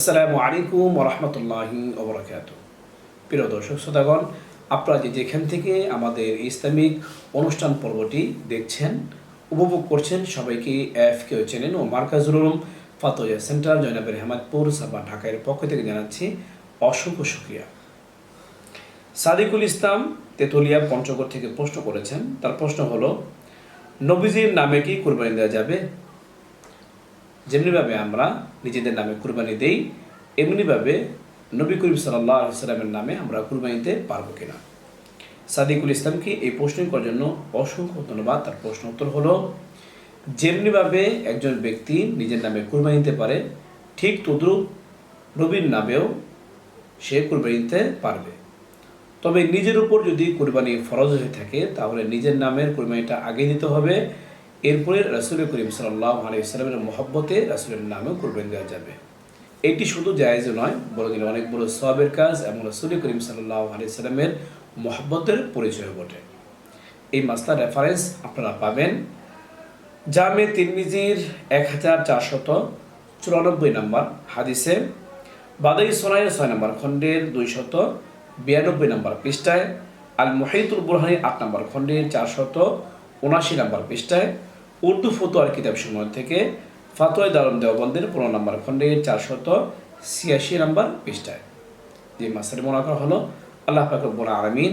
আসসালামু আলাইকুম রহমতুল্লাহি ওবরাকাত প্রিয় দর্শক শ্রোতাগণ, আপনারা যে যেখান থেকে আমাদের ইসলামিক অনুষ্ঠান পর্বটি দেখছেন, উপভোগ করছেন, সবাইকে এফ কেউ চেনেন ও মার্কাজুল উলুম ফাতোয়া সেন্টার, জয়নাবের হেমাদপুর, সাবা ঢাকার পক্ষ থেকে জানাচ্ছি অসংখ্য সুক্রিয়া সাদিকুল ইসলাম তেতুলিয়া পঞ্চগড় থেকে প্রশ্ন করেছেন, তার প্রশ্ন হলো, নবীজির নামে কি কোরবানি দেওয়া যাবে? যেমনিভাবে আমরা নিজেদের নামে কুরবানি দেই, এমনিভাবে নবী করিম সাল্লাহ সাল্লামের নামে আমরা কুরবানি দিতে পারব কিনা? সাদিকুল ইসলামকে এই প্রশ্ন করার জন্য অসংখ্য ধন্যবাদ। তার প্রশ্ন উত্তর হলো, যেমনিভাবে একজন ব্যক্তি নিজের নামে কুরবানি দিতে পারে, ঠিক তদ্রুপ নবীর নামেও সে কুরবানি দিতে পারবে। তবে নিজের উপর যদি কুরবানি ফরজ হয়ে থাকে, তাহলে নিজের নামের কুরবানিটা আগে দিতে হবে। এরপরে রাসুল করিম সাল্লাহ আলাইসালামের মহব্বতে রাসুলের নামেও কুরবানি দেওয়া যাবে। এটি শুধু জায়েজ নয় বড় দিন অনেক বড় সবের কাজ এবং রাসুল করিম সাল্লাহ আলাইসালামের মহব্বতের পরিচয় বটে। এই মাস্টার রেফারেন্স আপনারা পাবেন জামে তিরমিজির এক হাজার চারশত চুরানব্বই নম্বর হাদিসে বাদাই সোনাইয়ের ছয় নম্বর খণ্ডের দুইশত বিরানব্বই নম্বর পৃষ্ঠায় আল মহিতুল বুরহানি আট নম্বর খণ্ডের চারশত উনাশি নম্বর পৃষ্ঠায় উর্দু ফতুয়ার কিতাব সমূহ থেকে ফাতোয় দারুম দেওবন্দের পনেরো নম্বর খণ্ডের চারশত ছিয়াশি নম্বর পৃষ্ঠায়। যে মাসের মনে করা হলো, আল্লাহ পাকবুল আলমিন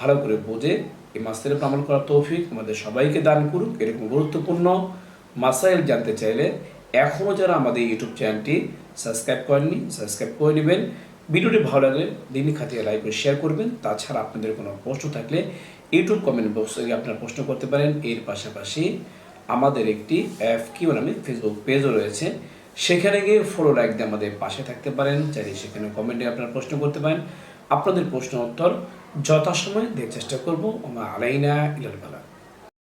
ভালো করে বোঝে এই মাসের আমল করার তৌফিক আমাদের সবাইকে দান করুক। এরকম গুরুত্বপূর্ণ মাসাইল জানতে চাইলে এখনও যারা আমাদের ইউটিউব চ্যানেলটি সাবস্ক্রাইব করেননি, সাবস্ক্রাইব করে নেবেন। ভিডিওটি ভালো লাগলে দিনই খাতিয়ে লাইক করে শেয়ার করবেন। তাছাড়া আপনাদের কোনো প্রশ্ন থাকলে ইউটিউব কমেন্ট বক্সে আপনারা প্রশ্ন করতে পারেন। এর পাশাপাশি আমাদের একটি এফ কিউ নামে ফেসবুক পেজও রয়েছে। সেখানে গিয়ে ফলো লাইক দিয়ে আমাদের পাশে থাকতে পারেন। চাইলে সেখানে কমেন্টে আপনারা প্রশ্ন করতে পারেন। আপনাদের প্রশ্ন উত্তর যথাসময়ে দেওয়ার চেষ্টা করব। আমরা আলাইনা ইলাল